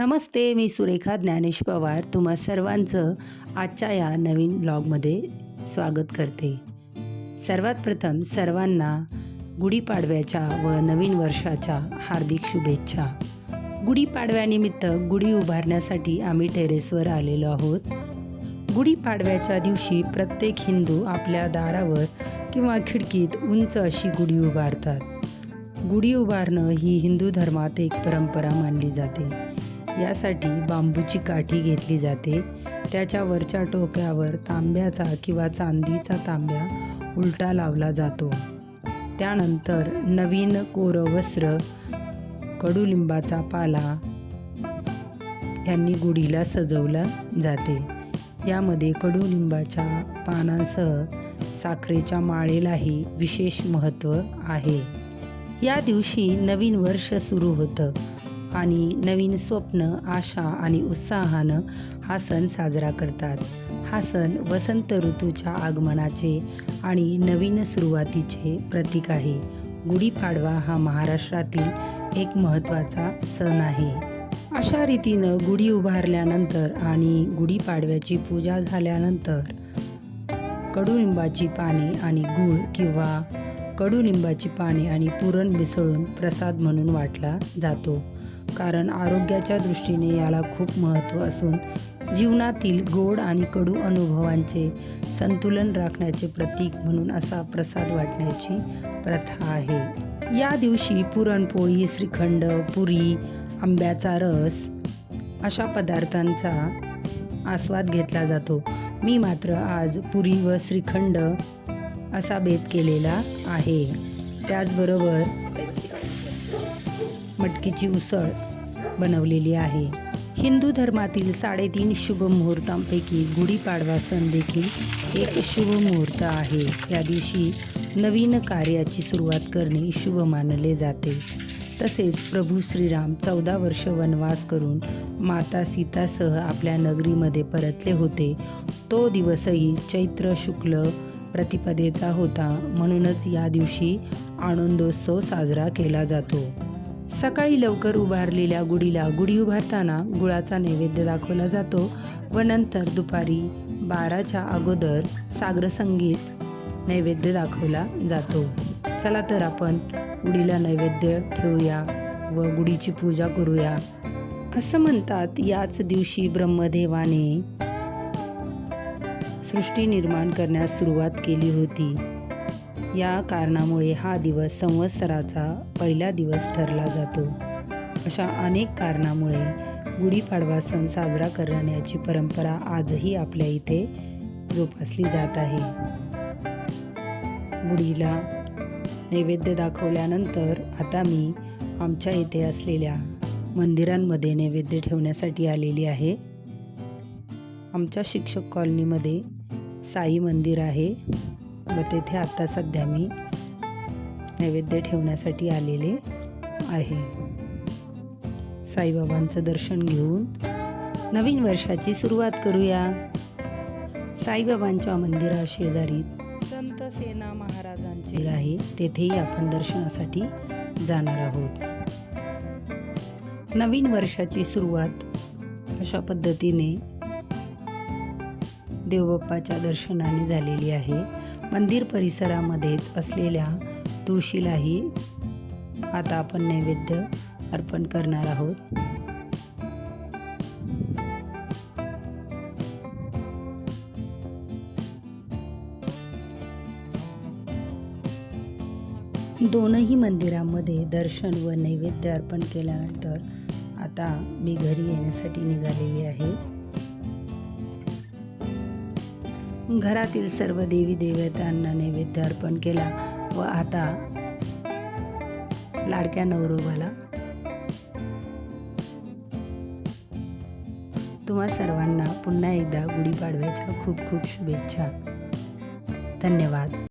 नमस्ते मी सुरेखा ज्ञानेश पवार. तुम्हा सर्वांचं आजच्या या नवीन ब्लॉगमध्ये स्वागत करते. सर्वात प्रथम सर्वांना गुढीपाडव्याच्या व नवीन वर्षाच्या हार्दिक शुभेच्छा. गुढीपाडव्यानिमित्त गुढी उभारण्यासाठी आम्ही टेरेसवर आलेलो आहोत. गुढीपाडव्याच्या दिवशी प्रत्येक हिंदू आपल्या दारावर किंवा खिडकीत उंच अशी गुढी उभारतात. गुढी उभारणं ही हिंदू धर्मात एक परंपरा मानली जाते. यासाठी बांबूची काठी घेतली जाते. त्याच्या वरच्या टोक्यावर तांब्याचा किंवा चांदीचा तांब्या उलटा लावला जातो. त्यानंतर नवीन कोरं वस्त्र कडुलिंबाचा पाला यांनी गुढीला सजवला जाते. यामध्ये कडुलिंबाच्या पानांसह साखरेच्या माळेलाही विशेष महत्त्व आहे. या दिवशी नवीन वर्ष सुरू होतं. आणि नवीन स्वप्न आशा आणि उत्साहानं हा सण साजरा करतात. हा सण वसंत ऋतूच्या आगमनाचे आणि नवीन सुरुवातीचे प्रतीक आहे. गुढीपाडवा हा महाराष्ट्रातील एक महत्त्वाचा सण आहे. अशा रीतीनं गुढी उभारल्यानंतर आणि गुढीपाडव्याची पूजा झाल्यानंतर कडुलिंबाची पाने आणि गूळ किंवा कडुलिंबाची पाने आणि पुरण मिसळून प्रसाद म्हणून वाटला जातो. कारण आरोग्याच्या दृष्टीने याला खूप महत्त्व असून जीवनातील गोड आणि कडू अनुभवांचे संतुलन राखण्याचे प्रतीक म्हणून असा प्रसाद वाटण्याची प्रथा आहे. या दिवशी पुरणपोळी श्रीखंड पुरी आंब्याचा रस अशा पदार्थांचा आस्वाद घेतला जातो. मी मात्र आज पुरी व श्रीखंड असा भेद केलेला आहे. त्याचबरोबर मटकीची उसळ बनवलेली आहे. हिंदू धर्मातील साडेतीन शुभ मुहूर्तांपैकी गुढीपाडवा सण देखील एक शुभ मुहूर्त आहे. या दिवशी नवीन कार्याची सुरुवात करणे शुभ मानले जाते. तसेच प्रभू श्रीराम चौदा वर्ष वनवास करून माता सीतासह आपल्या नगरीमध्ये परतले होते. तो दिवसही चैत्र शुक्ल प्रतिपदेचा होता. म्हणूनच या दिवशी आनंदोत्सव साजरा केला जातो. सकाळी लवकर उभारलेल्या गुढीला गुढी उभारताना गुळाचा नैवेद्य दाखवला जातो व नंतर दुपारी बाराच्या अगोदर सागर संगीत नैवेद्य दाखवला जातो. चला तर आपण गुढीला नैवेद्य ठेवूया व गुढीची पूजा करूया. असं म्हणतात याच दिवशी ब्रह्मदेवाने सृष्टी निर्माण करण्यास सुरुवात केली होती. या कारणामुळे हा दिवस संवत्सराचा पहिला दिवस ठरला जातो. अशा अनेक कारणामुळे गुढीपाडवा सण साजरा करण्याची परंपरा आजही आपल्या इथे जोपासली जात आहे. गुढीला नैवेद्य दाखवल्यानंतर आता मी आमच्या इथे असलेल्या मंदिरांमध्ये नैवेद्य ठेवण्यासाठी आलेली आहे. आमच्या शिक्षक कॉलनीमध्ये साई मंदिर आहे. व तेथे आता सध्या मी नैवेद्य ठेवण्यासाठी आलेले आहे. साईबाबांचं दर्शन घेऊन नवीन वर्षाची सुरुवात करूया. साईबाबांच्या मंदिरा शेजारी संत सेना महाराजांचे आहे. तेथेही आपण दर्शनासाठी जाणार आहोत. नवीन वर्षाची सुरुवात अशा पद्धतीने देवबाप्पाच्या दर्शनाने झालेली आहे. मंदिर परिसरामध्येच असलेल्या तुळशीलाही आता आपण नैवेद्य अर्पण करणार आहोत. दोनही मंदिरामध्ये दर्शन व नैवेद्य अर्पण केल्यानंतर आता मी घरी येण्यासाठी निघालेली आहे. घरातील सर्व देवी देवतांना नैवेद्य अर्पण केला व आता लाडक्या नवरोबाला तुम्हा सर्वांना पुन्हा एकदा गुढीपाडव्याच्या खूप खूप शुभेच्छा. धन्यवाद.